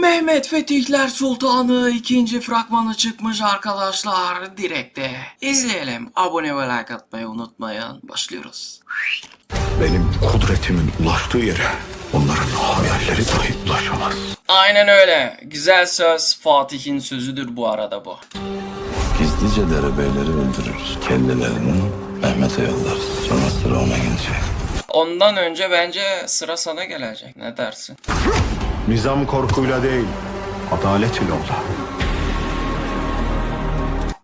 Mehmet Fetihler Sultanı ikinci fragmanı çıkmış arkadaşlar direkte. İzleyelim. Abone ve like atmayı unutmayın. Başlıyoruz. Benim kudretimin ulaştığı yere onların hayalleri dahi ulaşamaz. Aynen öyle. Güzel söz Fatih'in sözüdür bu arada bu. Gizlice derebeyleri öldürürüz. Kendilerini Mehmet'e yollarız. Sonra sıra ona gelecek. Ondan önce bence sıra sana gelecek. Ne dersin? Nizam korkuyla değil, adalet ile ola.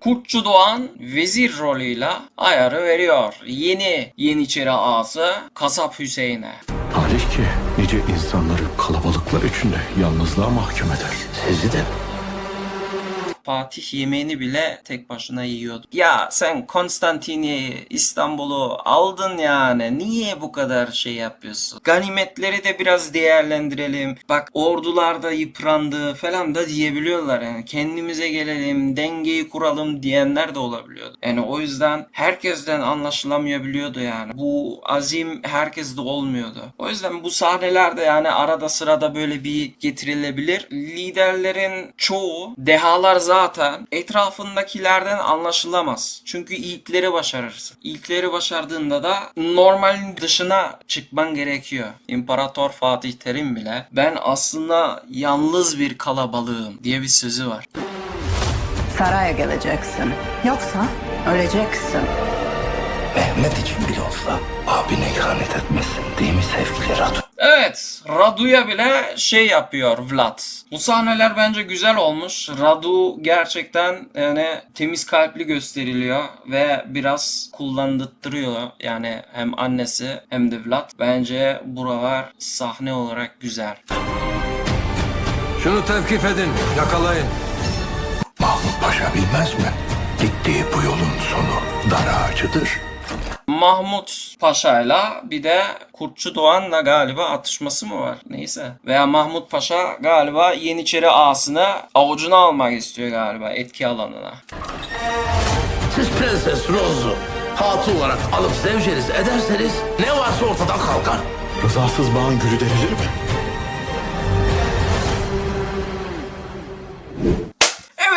Kurtçu Doğan vezir rolüyle ayarı veriyor. Yeni Yeniçeri ağası Kasap Hüseyin'e. Tarih ki nice insanları kalabalıklar içinde yalnızlığa mahkum eder. Sizi de. Fatih yemeğini bile tek başına yiyordu. Ya sen Konstantin'i, İstanbul'u aldın yani. Niye bu kadar şey yapıyorsun? Ganimetleri de biraz değerlendirelim. Bak ordular da yıprandı falan da diyebiliyorlar yani. Kendimize gelelim, dengeyi kuralım diyenler de olabiliyordu. Yani o yüzden herkesten anlaşılamayabiliyordu yani. Bu azim herkeste olmuyordu. O yüzden bu sahnelerde yani arada sırada böyle bir getirilebilir. Liderlerin çoğu dehalar zaten etrafındakilerden anlaşılamaz. Çünkü ilkleri başarırsın. İlkleri başardığında da normalin dışına çıkman gerekiyor. İmparator Fatih Terim bile ben aslında yalnız bir kalabalığım diye bir sözü var. Saraya geleceksin. Yoksa öleceksin. Mehmet için bile olsa abine ihanet etmesin değil mi sevgili Radu? Evet, Radu'ya bile şey yapıyor Vlad. Bu sahneler bence güzel olmuş. Radu gerçekten yani temiz kalpli gösteriliyor ve biraz kullandırtırıyor. Yani hem annesi hem de Vlad. Bence buralar sahne olarak güzel. Şunu tevkif edin, yakalayın. Mahmut Paşa bilmez mi? Gittiği bu yolun sonu dar ağacıdır. Mahmut Paşa'yla bir de Kurtçu Doğan'la galiba atışması mı var? Neyse. Veya Mahmut Paşa galiba Yeniçeri ağasını avucuna almak istiyor galiba etki alanına. Siz Prenses Rose'u hatun olarak alıp zevceniz ederseniz ne varsa ortadan kalkar. Rızasız bağın gülü derilir mi?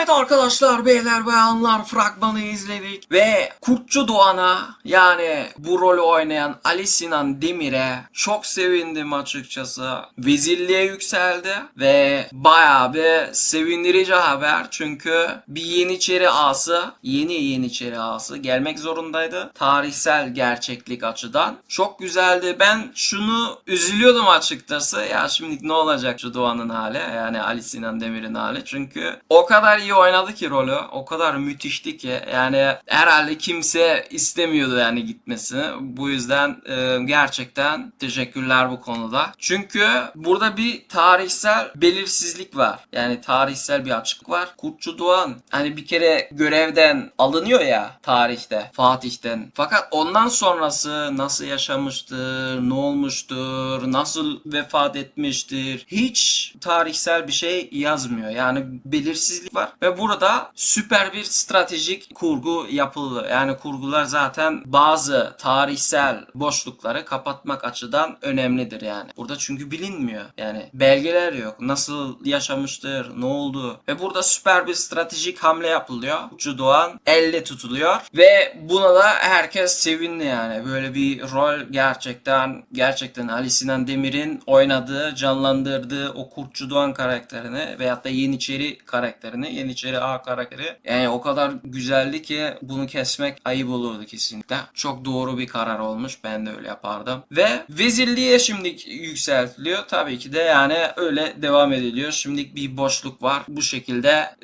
Evet arkadaşlar beyler bayanlar fragmanı izledik ve Kurtçu Doğan'a yani bu rolü oynayan Ali Sinan Demir'e çok sevindim açıkçası. Vezirliğe yükseldi ve bayağı bir sevindirici haber çünkü bir Yeniçeri ağası yeni Yeniçeri ağası gelmek zorundaydı. Tarihsel gerçeklik açıdan çok güzeldi. Ben şunu üzülüyordum açıkçası ya şimdi ne olacak şu Doğan'ın hali yani Ali Sinan Demir'in hali çünkü o kadar iyi oynadı ki rolü. O kadar müthişti ki yani herhalde kimse istemiyordu yani gitmesini. Bu yüzden e, gerçekten teşekkürler bu konuda. Çünkü burada bir tarihsel belirsizlik var. Yani tarihsel bir açık var. Kurtçu Doğan hani bir kere görevden alınıyor ya tarihte Fatih'ten. Fakat ondan sonrası nasıl yaşamıştır, ne olmuştur, nasıl vefat etmiştir hiç tarihsel bir şey yazmıyor. Yani belirsizlik var ve burada süper bir stratejik kurgu yapıldı. Yani kurgular zaten bazı tarihsel boşlukları kapatmak açıdan önemlidir yani. Burada çünkü bilinmiyor. Yani belgeler yok. Nasıl yaşamıştır, ne oldu? Ve burada süper bir stratejik hamle yapılıyor. Ucu Doğan elle tutuluyor ve buna da herkes sevindi yani. Böyle bir rol gerçekten gerçekten Ali Sinan Demir'in oynadığı, canlandırdığı o Kurtçu Doğan karakterini veyahut da Yeniçeri karakterini, Yeniçeri A karakteri yani o kadar güzeldi ki bunu kesmek ayıp olurdu kesinlikle. Çok doğru bir karar olmuş. Ben de öyle yapardım. Ve vezirliğe şimdi yükseltiliyor. Tabii ki de yani öyle devam ediliyor. Şimdi bir boşluk var. Bu şekilde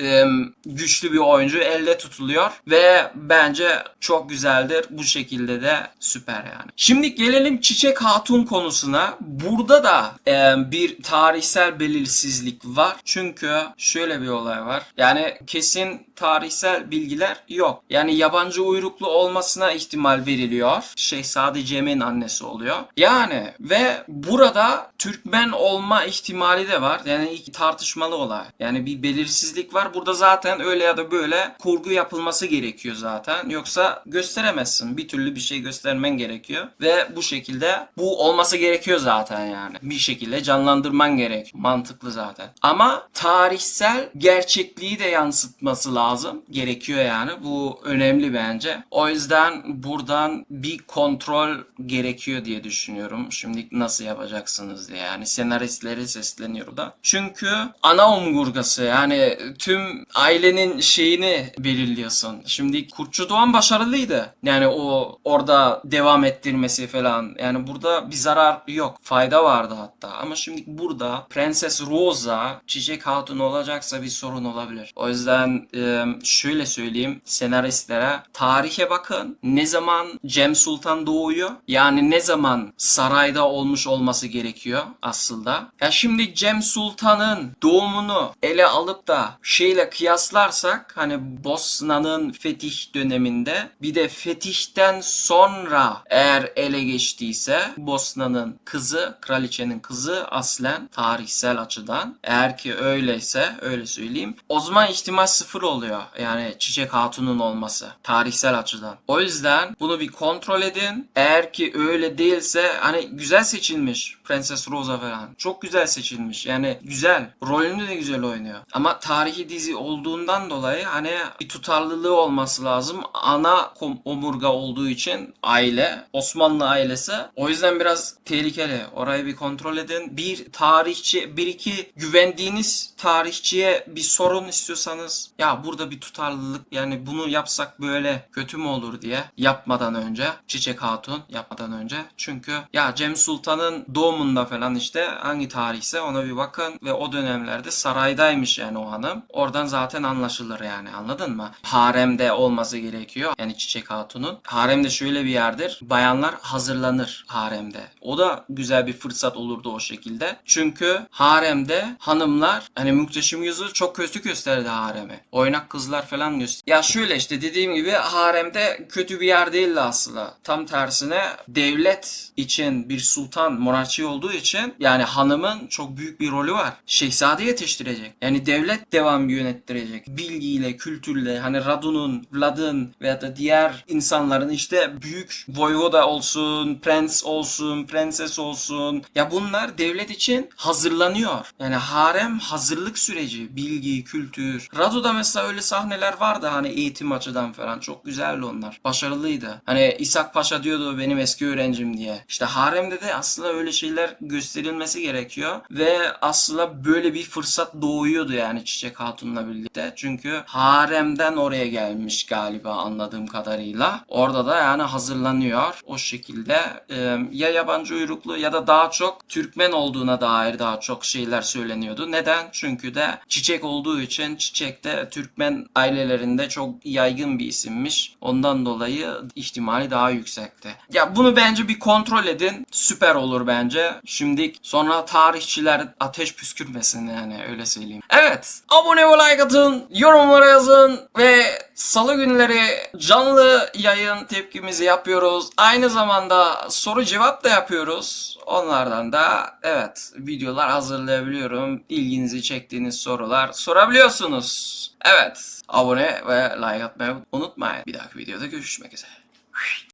güçlü bir oyuncu elde tutuluyor ve bence çok güzeldir. Bu şekilde de süper yani. Şimdi gelelim Çiçek Hatun konusuna. Burada da bir tarihsel belirsizlik var. Çünkü şöyle bir olay var. Yani Kesin tarihsel bilgiler yok. Yani yabancı uyruklu olmasına ihtimal veriliyor. Şehzade Cem'in annesi oluyor. Yani ve burada Türkmen olma ihtimali de var. Yani iki tartışmalı olay. Yani bir belirsizlik var. Burada zaten öyle ya da böyle kurgu yapılması gerekiyor zaten. Yoksa gösteremezsin. Bir türlü bir şey göstermen gerekiyor. Ve bu şekilde bu olması gerekiyor zaten yani. Bir şekilde canlandırman gerek. Mantıklı zaten. Ama tarihsel gerçekliği de yansıtması lazım. Gerekiyor yani. Bu önemli bence. O yüzden buradan bir kontrol gerekiyor diye düşünüyorum. Şimdi nasıl yapacaksınız diye. Yani senaristleri sesleniyor da. Çünkü ana omurgası yani tüm ailenin şeyini belirliyorsun. Şimdi Kurtçu Doğan başarılıydı. Yani o orada devam ettirmesi falan. Yani burada bir zarar yok. Fayda vardı hatta. Ama şimdi burada Prenses Rosa Çiçek Hatun olacaksa bir sorun olabilir. O yüzden şöyle söyleyeyim senaristlere tarihe bakın. Ne zaman Cem Sultan doğuyor? Yani ne zaman sarayda olmuş olması gerekiyor aslında? Ya şimdi Cem Sultan'ın doğumunu ele alıp da şeyle kıyaslarsak hani Bosna'nın fetih döneminde bir de fetihten sonra eğer ele geçtiyse Bosna'nın kızı, kraliçenin kızı aslen tarihsel açıdan eğer ki öyleyse öyle söyleyeyim o zaman ihtimal sıfır oluyor. Yani Çiçek Hatun'un olması tarihsel açıdan. O yüzden bunu bir kontrol edin. Eğer ki öyle değilse hani güzel seçilmiş Prenses Rosa falan. Çok güzel seçilmiş. Yani güzel. Rolünü de güzel oynuyor. Ama tarihi dizi olduğundan dolayı hani bir tutarlılığı olması lazım. Ana omurga olduğu için aile, Osmanlı ailesi. O yüzden biraz tehlikeli. Orayı bir kontrol edin. Bir tarihçi, bir iki güvendiğiniz tarihçiye bir sorun istiyorsanız ya burada bir tutarlılık yani bunu yapsak böyle kötü mü olur diye yapmadan önce Çiçek Hatun yapmadan önce çünkü ya Cem Sultan'ın doğumunda falan işte hangi tarihse ona bir bakın ve o dönemlerde saraydaymış yani o hanım. Oradan zaten anlaşılır yani anladın mı? Haremde olması gerekiyor. Yani Çiçek Hatun'un. Haremde şöyle bir yerdir. Bayanlar hazırlanır haremde. O da güzel bir fırsat olurdu o şekilde. Çünkü haremde hanımlar hani Mükteşim Yüzü çok kötü gösterdi haremi. Oynak kızlar falan göster. Ya şöyle işte dediğim gibi haremde kötü bir yer değildi aslında. Tam tersine devlet için bir sultan monarşi olduğu için yani hanımın çok büyük bir rolü var. Şehzade yetiştirecek. Yani devlet devam yönettirecek. Bilgiyle, kültürle hani Radu'nun, Vlad'ın veya da diğer insanların işte büyük voyvoda olsun, prens olsun, prenses olsun. Ya bunlar devlet için hazırlanıyor. Yani harem hazırlık süreci. Bilgi, kültür. Radu'da mesela öyle sahneler vardı hani eğitim açıdan falan. Çok güzeldi onlar. Başarılıydı. Hani İshak Paşa diyordu benim eski öğrencim diye. İşte haremde de aslında öyle şeyler gösterilmesi gerekiyor. Ve aslında böyle bir fırsat doğuyordu yani Çiçek Hatun'la birlikte. Çünkü haremden oraya gelmiş galiba anladığım kadarıyla. Orada da yani hazırlanıyor. O şekilde e, ya yabancı uyruklu ya da daha çok Türkmen olduğuna dair daha çok şeyler söyleniyordu. Neden? Çünkü de çiçek olduğu için çiçek de Türkmen ailelerinde çok yaygın bir isimmiş. Ondan dolayı ihtimali daha yüksekti. Ya bunu bence bir kontrol edin. Süper olur bence. Şimdi sonra tarihçiler ateş püskürmesin yani öyle söyleyeyim. Evet. Abone ve like atın. Yorumlara yazın ve salı günleri canlı yayın tepkimizi yapıyoruz. Aynı zamanda soru cevap da yapıyoruz. Onlardan da evet videolar hazırlayabiliyorum. İlginizi çektiğiniz sorular sorabiliyorsunuz. Evet. Abone ve like atmayı unutmayın. Bir dahaki videoda görüşmek üzere.